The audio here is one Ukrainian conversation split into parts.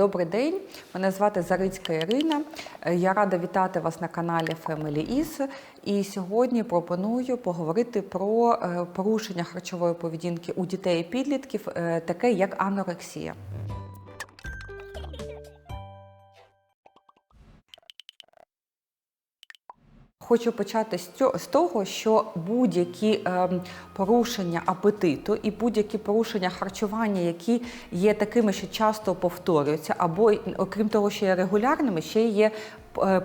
Добрий день, мене звати Зарицька Ірина. Е, Я рада вітати вас на каналі Family Is. І сьогодні пропоную поговорити про е, порушення харчової поведінки у дітей і підлітків, е, таке як анорексія. Хочу почати з того, що будь-які ем, порушення апетиту і будь-які порушення харчування, які є такими, що часто повторюються, або окрім того, що є регулярними, ще є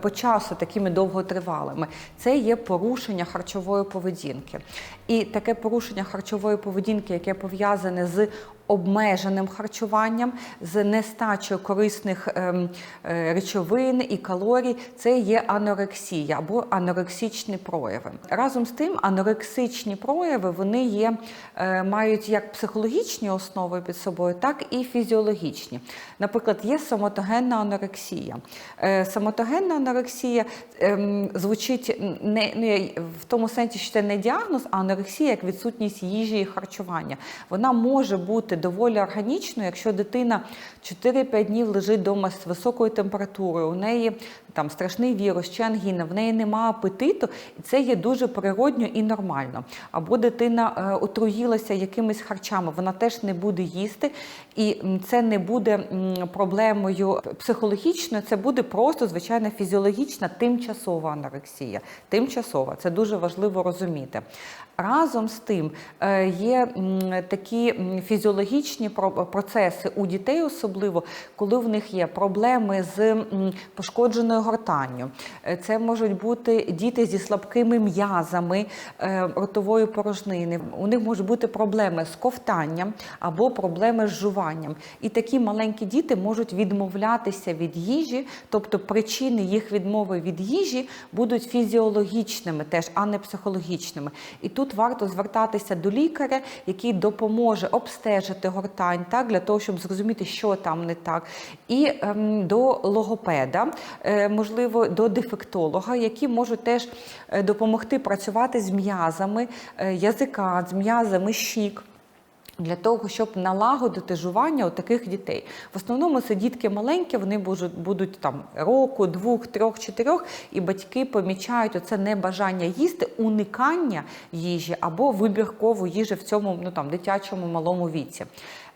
по часу такими довготривалими. Це є порушення харчової поведінки. І таке порушення харчової поведінки, яке пов'язане з обмеженим харчуванням, з нестачею корисних ем, е, речовин і калорій, це є анорексія або анорексичні прояви. Разом з тим, анорексичні прояви вони є, е, мають як психологічні основи під собою, так і фізіологічні. Наприклад, є самотогенна анорексія. Е, Самотогенна анорексія ем, звучить не, не в тому сенсі, що це не діагноз, а анорексія як відсутність їжі і харчування. Вона може бути доволі органічною, якщо дитина 4-5 днів лежить вдома з високою температурою, у неї там страшний вірус чи в неї немає апетиту, і це є дуже природньо і нормально. Або дитина е, отруїлася якимись харчами, вона теж не буде їсти, і це не буде проблемою психологічною, це буде просто звичайна фізіологічна тимчасова анорексія. Тимчасова, це дуже важливо розуміти. Разом з тим е, є такі фізіологічні процеси у дітей, особливо коли в них є проблеми з пошкодженою гортанню. Е, Це можуть бути діти зі слабкими м'язами е, ротової порожнини. У них можуть бути проблеми з ковтанням або проблеми з жуванням. І такі маленькі діти можуть відмовлятися від їжі, тобто причини їх відмови від їжі будуть фізіологічними, теж а не психологічними. І тут варто звертатися до лікаря, який допоможе обстежити гортань, так для того, щоб зрозуміти, що там не так, і ем, до логопеда, е, можливо, до дефектолога, які можуть теж е, допомогти працювати з м'язами е, язика, з м'язами щік. Для того, щоб налагодити жування у таких дітей. В основному це дітки маленькі, вони будуть, будуть там року, двох, трьох, чотирьох, і батьки помічають оце небажання їсти, уникання їжі або вибіркову їжі в цьому ну, там, дитячому малому віці.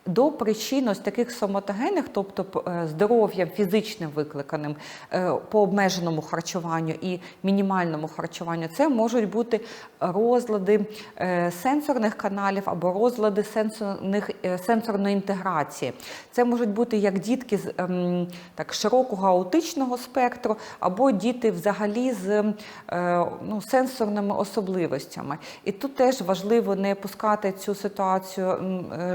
До причин ось таких соматогенних, тобто е, здоров'ям фізичним викликаним е, по обмеженому харчуванню і мінімальному харчуванню, це можуть бути розлади е, сенсорних каналів або розлади сенсорних, сенсорної інтеграції. Це можуть бути як дітки з ем, так, широкого аутичного спектру, або діти взагалі з ну, сенсорними особливостями. І тут теж важливо не пускати цю ситуацію,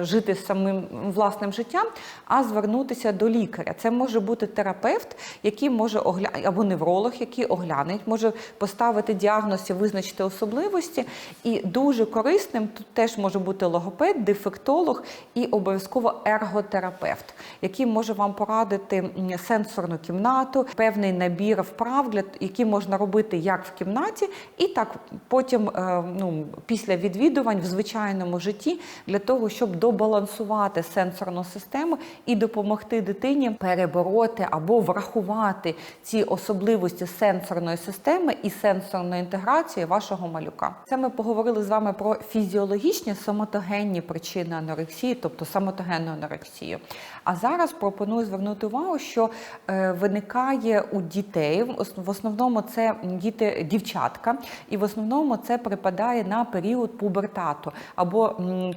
жити самим власним життям, а звернутися до лікаря. Це може бути терапевт, який може огля... або невролог, який огляне, може поставити діагноз і визначити особливості. І дуже корисним тут теж може бути логопед, дефектолог і обов'язково ерготерапевт, який може вам порадити сенсорну кімнату, певний набір вправ, які можна робити як в кімнаті, і так потім, е, ну, після відвідувань в звичайному житті, для того, щоб добалансувати сенсорну систему і допомогти дитині перебороти або врахувати ці особливості сенсорної системи і сенсорної інтеграції вашого малюка. Це ми поговорили з вами про фізіологічні соматогенні причини анорексії, тобто самотогенну анорексію. А зараз пропоную звернути увагу, що е, виникає у дітей в основному це діти дівчатка, і в основному це припадає на період пубертату або е,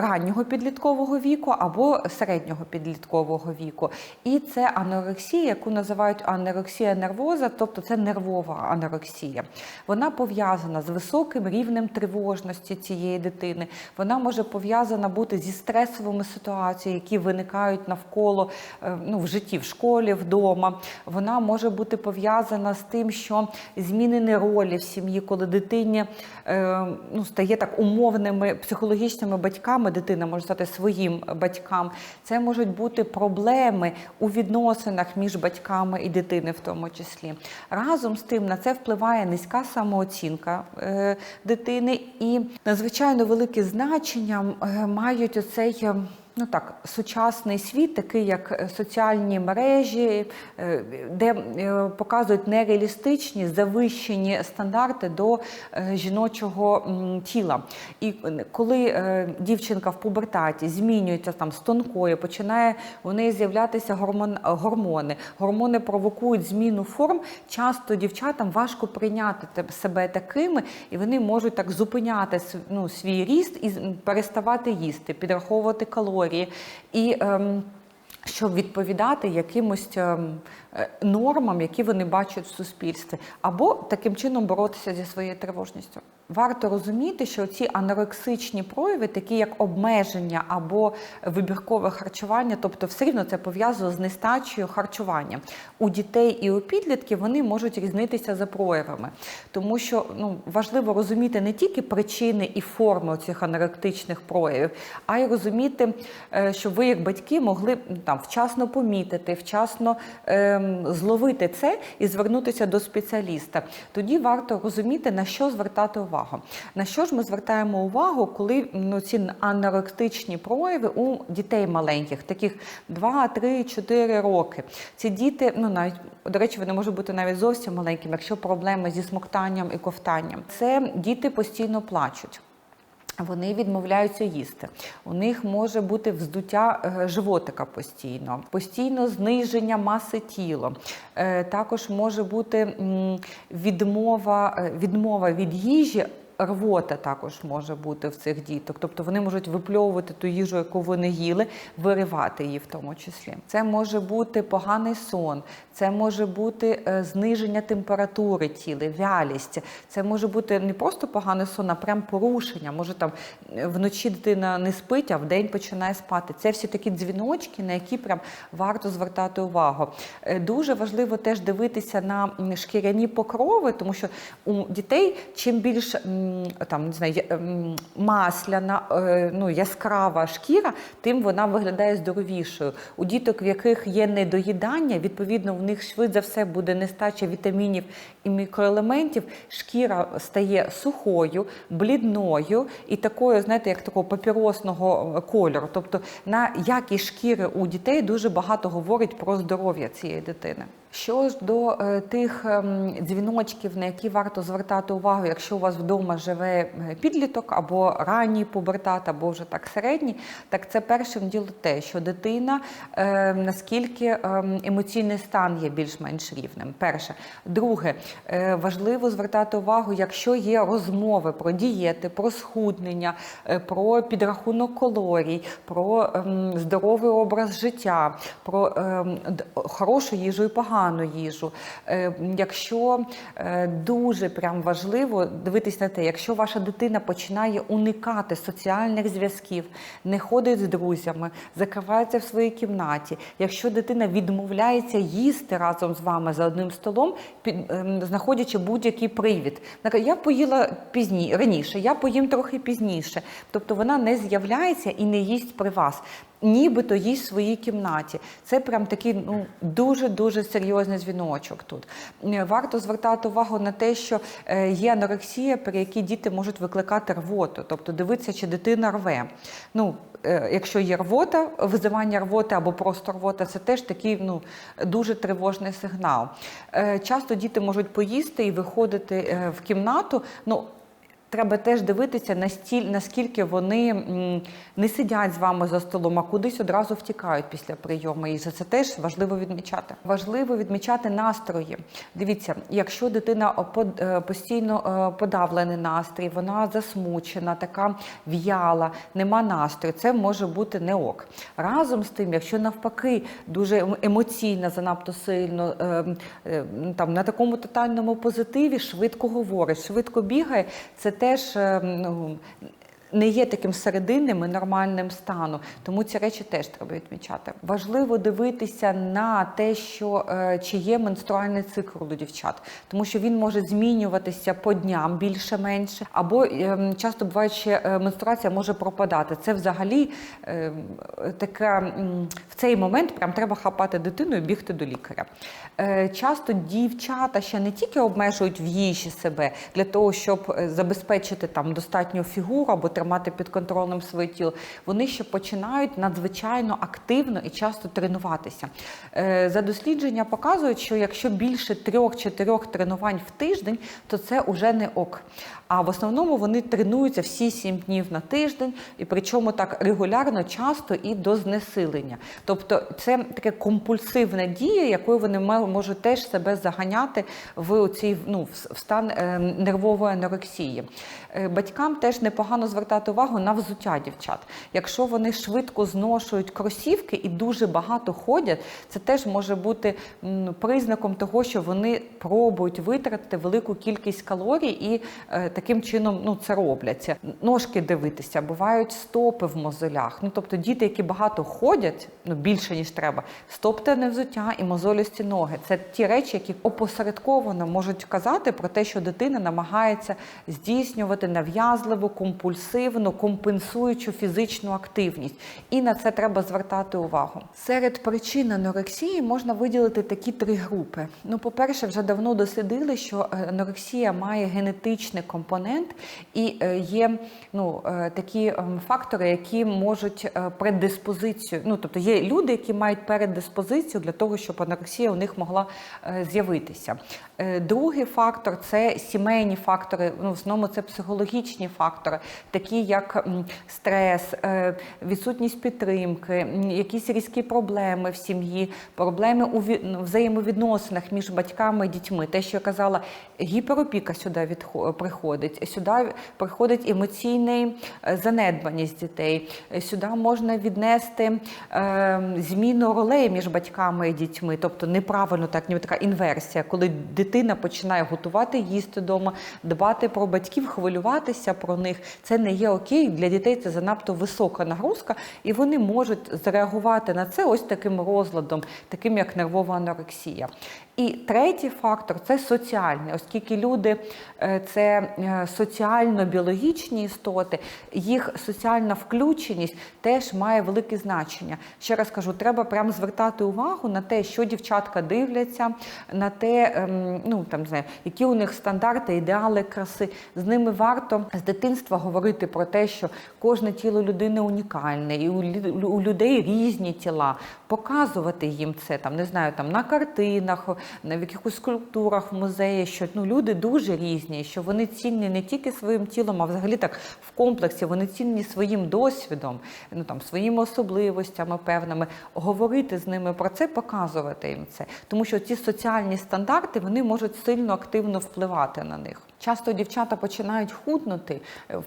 раннього підліткового віку, або середнього підліткового віку. І це анорексія, яку називають анорексія нервоза, тобто це нервова анорексія. Вона пов'язана з високим рівнем тривожності цієї дитини. Вона може пов'язана бути зі стресовими ситуаціями, які виникають навколо е, ну, в житті, в школі, вдома. Вона може бути пов'язана з тим, що змінені ролі в сім'ї, коли дитині е, ну, стає так умовними психологічними батьками, дитина може стати своїм батькам. Це можуть бути проблеми у відносинах між батьками і дитини, в тому числі. Разом з тим на це впливає низька самооцінка е, дитини і надзвичайно велике значення е, мають оцей. Ну так, сучасний світ, такий як е, соціальні мережі, е, де е, показують нереалістичні завищені стандарти до жіночого тіла. І коли дівчинка в пубертаті змінюється там з тонкою, починає у неї з'являтися гормон, гормони. Гормони провокують зміну форм. Часто дівчатам важко прийняти себе такими, і вони можуть так зупиняти ну, свій ріст і переставати їсти, підраховувати калорії. І ем, щоб відповідати якимось ем, нормам, які вони бачать в суспільстві, або таким чином боротися зі своєю тривожністю. Варто розуміти, що ці анорексичні прояви, такі як обмеження або вибіркове харчування, тобто все рівно це пов'язано з нестачею харчування. У дітей і у підлітків вони можуть різнитися за проявами, тому що ну, важливо розуміти не тільки причини і форми цих аноректичних проявів, а й розуміти, е, щоб ви, як батьки, могли там вчасно помітити, вчасно ем, зловити це і звернутися до спеціаліста. Тоді варто розуміти, на що звертати увагу. На що ж ми звертаємо увагу, коли ну, ці аноректичні прояви у дітей маленьких, таких 2, 3, 4 роки. Ці діти, ну навіть до речі, вони можуть бути навіть зовсім маленькими, якщо проблеми зі смоктанням і ковтанням. Це діти постійно плачуть. Вони відмовляються їсти. У них може бути вздуття е, животика постійно, постійно зниження маси тіла. Е, Також може бути відмова, е, відмова від їжі. Рвота також може бути в цих діток, тобто вони можуть випльовувати ту їжу, яку вони їли, виривати її в тому числі. Це може бути поганий сон, це може бути е, зниження температури тіла, вялість. Це може бути не просто поганий сон, а прям порушення. Може там е, вночі дитина не спить, а вдень починає спати. Це всі такі дзвіночки, на які прям варто звертати увагу. Е, Дуже важливо теж дивитися на шкіряні покрови, тому що у дітей чим більш м, там не знаю, масляна, е, ну яскрава шкіра, тим вона виглядає здоровішою. У діток, в яких є недоїдання, відповідно, в них швидше все буде нестача вітамінів і мікроелементів. Шкіра стає сухою, блідною і такою, знаєте, як такого папіросного кольору. Тобто на якість шкіри у дітей дуже багато говорить про здоров'я цієї дитини. Що ж до е, тих ем, дзвіночків, на які варто звертати увагу, якщо у вас вдома живе е, підліток або ранній пубертат, або вже так середній, так це першим діло те, що дитина е, наскільки ем, емоційний стан є більш-менш рівним. Перше. Друге, е, важливо звертати увагу, якщо є розмови про дієти, про схуднення, про підрахунок калорій, про ем, здоровий образ життя, про ем, хорошу їжу і погану їжу. Е, Якщо е, дуже прям важливо дивитись на те, якщо ваша дитина починає уникати соціальних зв'язків, не ходить з друзями, закривається в своїй кімнаті, якщо дитина відмовляється їсти разом з вами за одним столом, ем, знаходячи будь-який привід. Я поїла пізні раніше, я поїм трохи пізніше. Тобто вона не з'являється і не їсть при вас. Нібито їсть в своїй кімнаті. Це прям такий ну дуже дуже серйозний дзвіночок тут. Варто звертати увагу на те, що е, є анорексія, при якій діти можуть викликати рвоту, тобто дивитися, чи дитина рве. Ну, е, якщо є рвота, визивання рвоти або просто рвота, це теж такий ну, дуже тривожний сигнал. Е, Часто діти можуть поїсти і виходити в кімнату. Ну, Треба теж дивитися, наскільки вони не сидять з вами за столом, а кудись одразу втікають після прийому їжі. Це теж важливо відмічати. Важливо відмічати настрої. Дивіться, якщо дитина е, постійно е, подавлений настрій, вона засмучена, така в'яла, нема настрою, це може бути не ок. Разом з тим, якщо навпаки дуже ем- емоційна, занадто сильно е, там на такому тотальному позитиві, швидко говорить, швидко бігає, це теж е, ну, не є таким серединним і нормальним станом. Тому ці речі теж треба відмічати. Важливо дивитися на те, що е, чи є менструальний цикл у дівчат, тому що він може змінюватися по дням більше-менше, або е, часто буває, що е, менструація може пропадати. Це взагалі е, така в цей момент прям треба хапати дитину і бігти до лікаря. Е, Часто дівчата ще не тільки обмежують в їжі себе для того, щоб забезпечити там достатню фігуру або тримати під контролем своє тіло, вони ще починають надзвичайно активно і часто тренуватися. Е, За дослідження показують, що якщо більше трьох-чотирьох тренувань в тиждень, то це вже не ок. А в основному вони тренуються всі сім днів на тиждень, і причому так регулярно, часто і до знесилення. Тобто це таке компульсивна дія, якою вони можуть теж себе заганяти в цій ну, в стан е, нервової анорексії. Е, Батькам теж непогано звертати увагу на взуття дівчат. Якщо вони швидко зношують кросівки і дуже багато ходять, це теж може бути признаком того, що вони пробують витратити велику кількість калорій і е, таким чином ну, це робляться. Ножки дивитися, бувають стопи в мозолях. Ну, тобто діти, які багато ходять, ну більше ніж треба, стоптане взуття і мозолісті ноги. Це ті речі, які опосередковано можуть казати про те, що дитина намагається здійснювати нав'язливу, компульсивну, компенсуючу фізичну активність. І на це треба звертати увагу. Серед причин анорексії можна виділити такі три групи. Ну, по-перше, вже давно дослідили, що е, анорексія має генетичний компонент і е, є ну, е, такі ем, фактори, які можуть е, предиспозицію. Ну, тобто є люди, які мають передиспозицію для того, щоб анорексія у них могла е, з'явитися. Е, Другий фактор це сімейні фактори, ну, в основному це психологічні фактори, такі як стрес, е, відсутність підтримки, якісь різкі проблеми в сім'ї, проблеми у ну, взаємовідносинах між батьками і дітьми. Те, що я казала, гіперопіка сюди відхо- приходить, сюди приходить емоційний е, занедбаність дітей, сюди можна віднести е, зміну ролей між батьками і дітьми, тобто неправильно так, ніби така інверсія, коли дитина починає готувати їсти вдома, дбати про батьків, хвилюватися про них. Це не є окей. Для дітей це занадто висока нагрузка, і вони можуть зреагувати на це ось таким розладом, таким як нервова анорексія. І третій фактор це соціальний, оскільки люди е, це соціально-біологічні істоти, їх соціальна включеність теж має велике значення. Ще раз кажу, треба прямо звертати увагу на те, що дівчатка дивляться, на те, ем, ну там не знаю, які у них стандарти, ідеали краси. З ними варто з дитинства говорити про те, що кожне тіло людини унікальне, і у людей різні тіла, показувати їм це там, не знаю, там на картинах, на в якихось скульптурах в музеї, що ну люди дуже різні, що вони цінні не тільки своїм тілом, а взагалі так в комплексі. Вони цінні своїм досвідом, ну там своїми особливостями певними. Говорити з ними про це, показувати їм це, тому що ці соціальні стандарти вони можуть сильно активно впливати на них. Часто дівчата починають худнути е,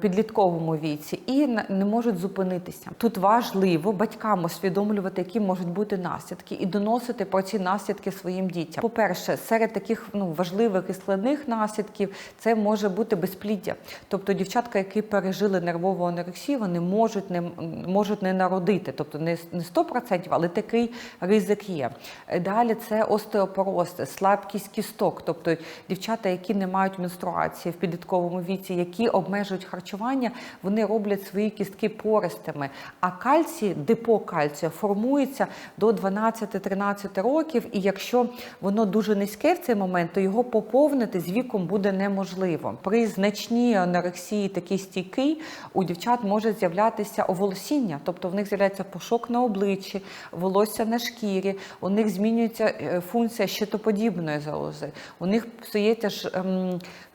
підлітковому віці і не можуть зупинитися. Тут важливо батькам усвідомлювати, які можуть бути наслідки, і доносити про ці наслідки своїм дітям. По-перше, серед таких ну важливих і складних наслідків це може бути безпліддя. Тобто дівчатка, які пережили нервову анорексію, вони можуть не можуть не народити, тобто не не 100%, але такий ризик є. Е, Далі це остеопороз, слабкість кісток, тобто дівчата, які не мають менструації в підлітковому віці, які обмежують харчування, вони роблять свої кістки пористими. А кальцій, депо кальцію формується до 12-13 років, і якщо воно дуже низьке в цей момент, то його поповнити з віком буде неможливо. При значній анорексії такий стійкий у дівчат може з'являтися оволосіння, тобто в них з'являється пошок на обличчі, волосся на шкірі, у них змінюється е, функція щитоподібної залози, у них псується ж.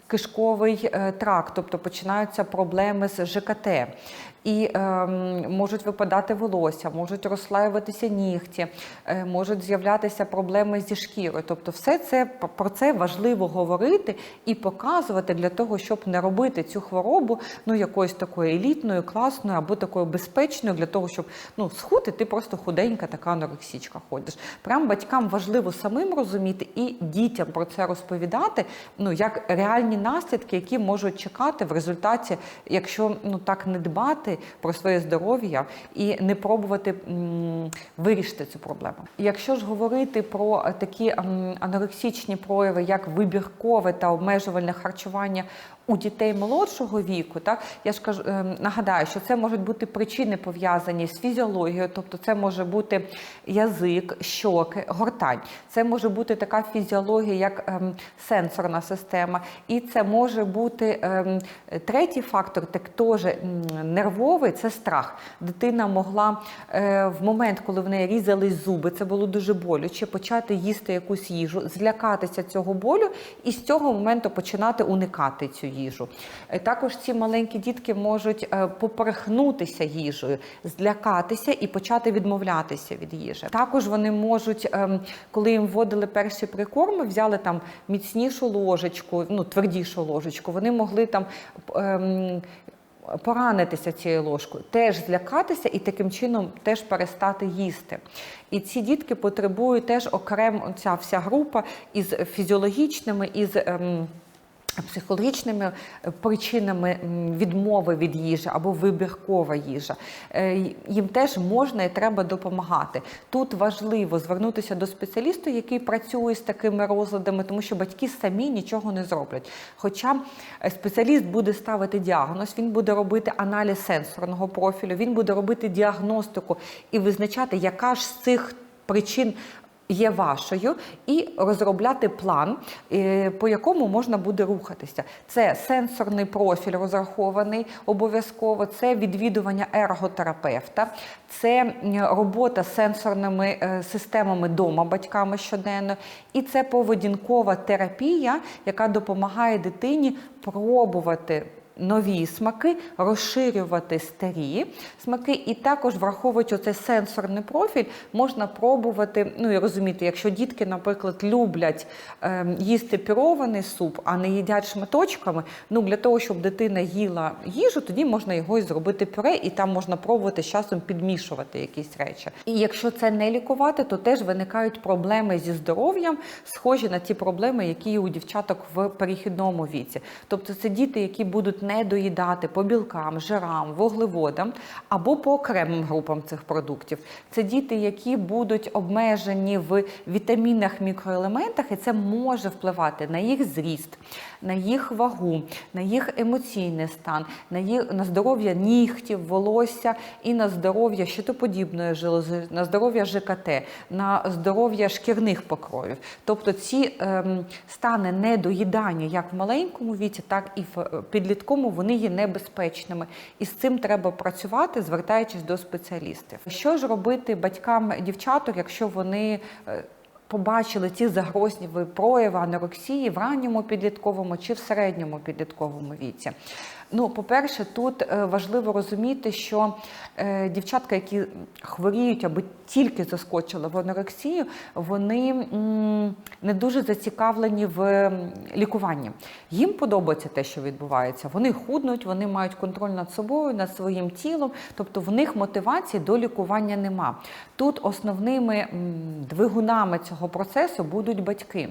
Кишковий е, тракт, тобто починаються проблеми з ЖКТ, і ем, можуть випадати волосся, можуть розслаюватися нігті, е, можуть з'являтися проблеми зі шкірою. Тобто, все це про це важливо говорити і показувати для того, щоб не робити цю хворобу ну якоюсь такою елітною, класною або такою безпечною, для того, щоб ну схути, ти просто худенька, така анорексічка ходиш. Прям батькам важливо самим розуміти і дітям про це розповідати. Ну як реальні наслідки, які можуть чекати в результаті, якщо ну так не дбати про своє здоров'я і не пробувати вирішити цю проблему. Якщо ж говорити про такі м, анорексичні прояви, як вибіркове та обмежувальне харчування у дітей молодшого віку, так я ж кажу, ем, нагадаю, що це можуть бути причини пов'язані з фізіологією, тобто це може бути язик, щоки, гортань. Це може бути така фізіологія, як ем, сенсорна система, і це може бути ем, третій фактор, так теж нервовий, це страх. Дитина могла е, в момент, коли в неї різались зуби, це було дуже болюче, почати їсти якусь їжу, злякатися цього болю і з цього моменту починати уникати цю їжу. Е, Також ці маленькі дітки можуть е, поперхнутися їжею, злякатися і почати відмовлятися від їжі. Також вони можуть, ем, коли їм вводили перші прикорми, взяли там міцнішу ложечку, ну твердішу ложечку, вони могли там. ем, Поранитися цією ложкою, теж злякатися і таким чином теж перестати їсти. І ці дітки потребують теж окремо ця вся група із фізіологічними, із ем, психологічними е, причинами відмови від їжі або вибіркова їжа. Е, Їм теж можна і треба допомагати. Тут важливо звернутися до спеціаліста, який працює з такими розладами, тому що батьки самі нічого не зроблять. Хоча е, спеціаліст буде ставити діагноз, він буде робити аналіз сенсорного профілю, він буде робити діагностику і визначати, яка ж з цих причин є вашою, і розробляти план, е, по якому можна буде рухатися. Це сенсорний профіль розрахований обов'язково, це відвідування ерготерапевта, це робота з сенсорними е, системами дома батьками щоденно, і це поведінкова терапія, яка допомагає дитині пробувати нові смаки, розширювати старі смаки, і також враховуючи оцей сенсорний профіль, можна пробувати. Ну і розуміти, якщо дітки, наприклад, люблять ем, їсти пірований суп, а не їдять шматочками. Ну для того, щоб дитина їла їжу, тоді можна його і зробити пюре, і там можна пробувати з часом підмішувати якісь речі. І якщо це не лікувати, то теж виникають проблеми зі здоров'ям, схожі на ті проблеми, які є у дівчаток в перехідному віці. Тобто це діти, які будуть не доїдати по білкам, жирам, вуглеводам або по окремим групам цих продуктів. Це діти, які будуть обмежені в вітамінах, мікроелементах, і це може впливати на їх зріст, на їх вагу, на їх емоційний стан, на їх на здоров'я нігтів, волосся і на здоров'я щитоподібної желези, на здоров'я ЖКТ, на здоров'я шкірних покровів. Тобто ці ем, стани недоїдання як в маленькому віці, так і в е, підлітковому вони є небезпечними. І з цим треба працювати, звертаючись до спеціалістів. Що ж робити батькам дівчаток, якщо вони е, побачили ці загрозні прояви анорексії в ранньому підлітковому чи в середньому підлітковому віці? Ну, по-перше, тут е, важливо розуміти, що е, дівчатка, які хворіють або тільки заскочили в анорексію, вони не дуже зацікавлені в лікуванні. Їм подобається те, що відбувається. Вони худнуть, вони мають контроль над собою, над своїм тілом, тобто в них мотивації до лікування нема. Тут основними двигунами цього процесу будуть батьки.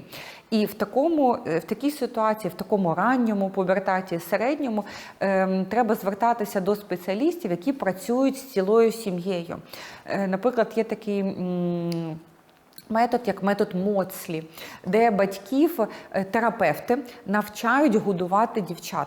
І в такому, е, в такій ситуації, в такому ранньому пубертаті, середньому, треба звертатися до спеціалістів, які працюють з цілою сім'єю. Е, Наприклад, є такий. Метод як метод Моцлі, де батьків е, терапевти навчають годувати дівчат.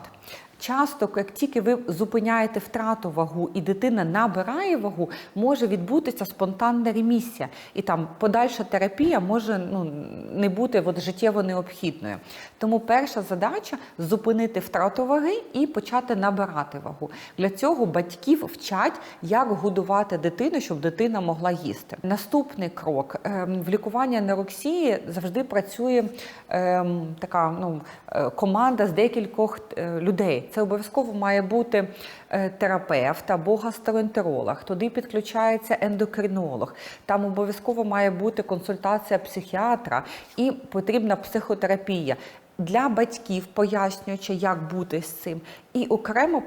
Часто, як тільки ви зупиняєте втрату вагу і дитина набирає вагу, може відбутися спонтанна ремісія, і там подальша терапія може ну, не бути от, життєво необхідною. Тому перша задача зупинити втрату ваги і почати набирати вагу. Для цього батьків вчать, як годувати дитину, щоб дитина могла їсти. Наступний крок Ем, в лікуванні анорексії завжди працює ем, така ну, е, команда з декількох е, людей. Це обов'язково має бути е, терапевт або гастроентеролог. Туди підключається ендокринолог. Там обов'язково має бути консультація психіатра і потрібна психотерапія. Для батьків пояснюючи, як бути з цим, і окремо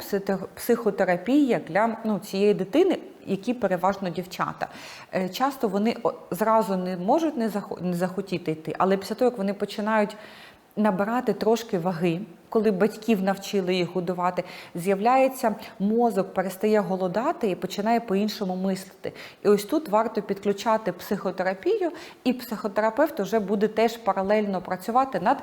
психотерапія для ну, цієї дитини, які переважно дівчата. Е, Часто вони зразу не можуть не захотіти йти, але після того, як вони починають набирати трошки ваги, коли батьків навчили їх годувати, з'являється мозок, перестає голодати і починає по-іншому мислити. І ось тут варто підключати психотерапію, і психотерапевт вже буде теж паралельно працювати над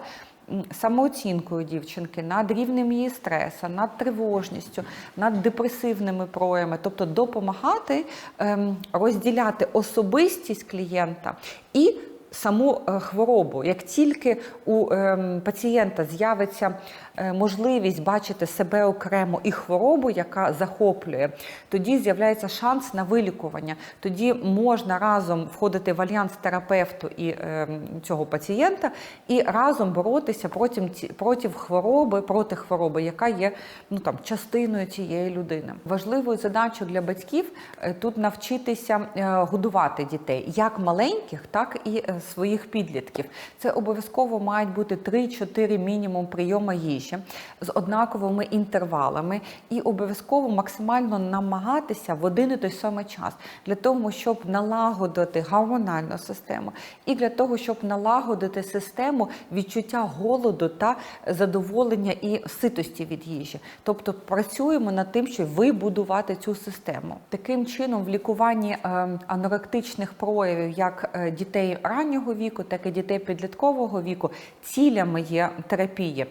самооцінкою дівчинки, над рівнем її стресу, над тривожністю, над депресивними проявами, тобто допомагати ем, розділяти особистість клієнта і саму е, хворобу. Як тільки у ем, пацієнта з'явиться е, можливість бачити себе окремо і хворобу, яка захоплює, тоді з'являється шанс на вилікування. Тоді можна разом входити в альянс терапевту і ем, цього пацієнта і разом боротися проти, проти хвороби, проти хвороби, яка є ну там частиною цієї людини. Важливою задачою для батьків е, тут навчитися годувати дітей, як маленьких, так і своїх підлітків. Це обов'язково мають бути 3-4 мінімум прийома їжі з однаковими інтервалами, і обов'язково максимально намагатися в один і той самий час для того, щоб налагодити гормональну систему, і для того, щоб налагодити систему відчуття голоду та задоволення і ситості від їжі. Тобто працюємо над тим, щоб вибудувати цю систему. Таким чином, в лікуванні е, аноректичних проявів як е, дітей раннього віку, так і дітей підліткового віку, цілями є терапії.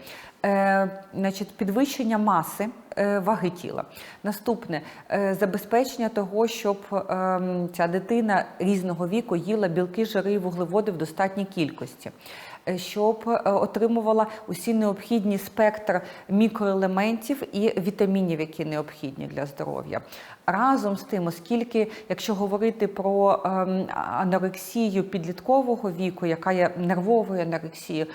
Е, значить, підвищення маси е, ваги тіла. Наступне е, забезпечення того, щоб е, ця дитина різного віку їла білки, жири і вуглеводи в достатній кількості. Щоб е, отримувала усі необхідні спектр мікроелементів і вітамінів, які необхідні для здоров'я. Разом з тим, оскільки, якщо говорити про ем, анорексію підліткового віку, яка є нервовою анорексією,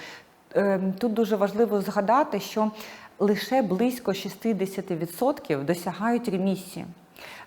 Ем, Тут дуже важливо згадати, що лише близько 60% досягають ремісії.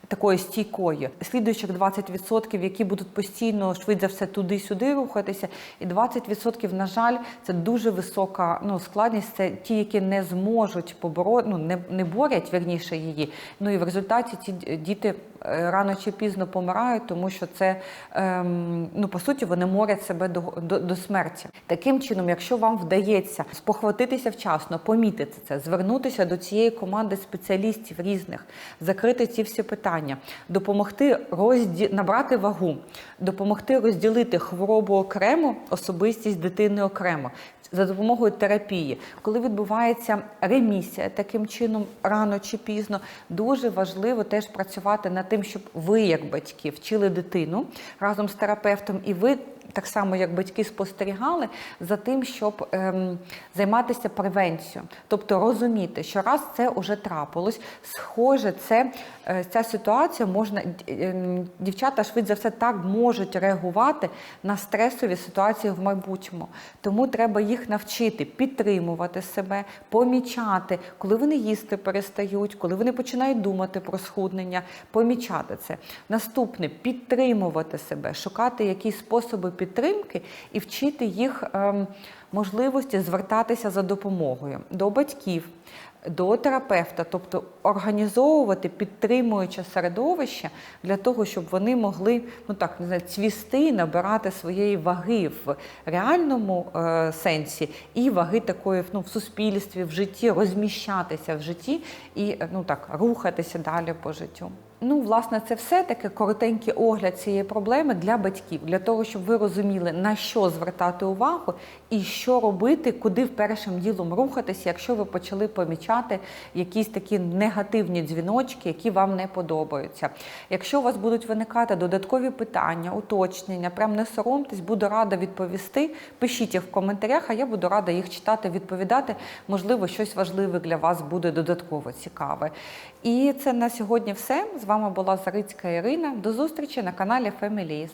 Такої стійкої, слідуючих 20%, які будуть постійно швидше за все туди-сюди рухатися, і 20%, на жаль, це дуже висока ну, складність. Це ті, які не зможуть побороти, ну не, не борять верніше її. Ну і в результаті ці діти е, рано чи пізно помирають, тому що це ем, ну по суті вони морять себе до, до, до смерті. Таким чином, якщо вам вдається спохватитися вчасно, помітити це, звернутися до цієї команди спеціалістів різних, закрити ці всі питання, допомогти розді... набрати вагу, допомогти розділити хворобу окремо, особистість дитини окремо. За допомогою терапії, коли відбувається ремісія, таким чином рано чи пізно, дуже важливо теж працювати над тим, щоб ви, як батьки, вчили дитину разом з терапевтом, і ви так само, як батьки спостерігали за тим, щоб ем, займатися превенцією, тобто розуміти, що раз це вже трапилось, схоже, це е, ця ситуація можна ем, дівчата швидше за все так можуть реагувати на стресові ситуації в майбутньому. Тому треба їх навчити підтримувати себе, помічати, коли вони їсти перестають, коли вони починають думати про схуднення, помічати це. Наступне підтримувати себе, шукати якісь способи підтримки і вчити їх ем, можливості звертатися за допомогою до батьків. До терапевта, тобто організовувати підтримуюче середовище для того, щоб вони могли ну так не знаю, цвісти, набирати своєї ваги в реальному е, сенсі і ваги такої ну, в суспільстві, в житті, розміщатися в житті і е, ну так рухатися далі по життю. Ну, власне, це все таки коротенький огляд цієї проблеми для батьків, для того, щоб ви розуміли, на що звертати увагу і що робити, куди першим ділом рухатися, якщо ви почали помічати якісь такі негативні дзвіночки, які вам не подобаються. Якщо у вас будуть виникати додаткові питання, уточнення, прям не соромтесь, буду рада відповісти. Пишіть їх в коментарях, а я буду рада їх читати, відповідати. Можливо, щось важливе для вас буде додатково цікаве. І це на сьогодні все. З вами була Зарицька Ірина. До зустрічі на каналі Families.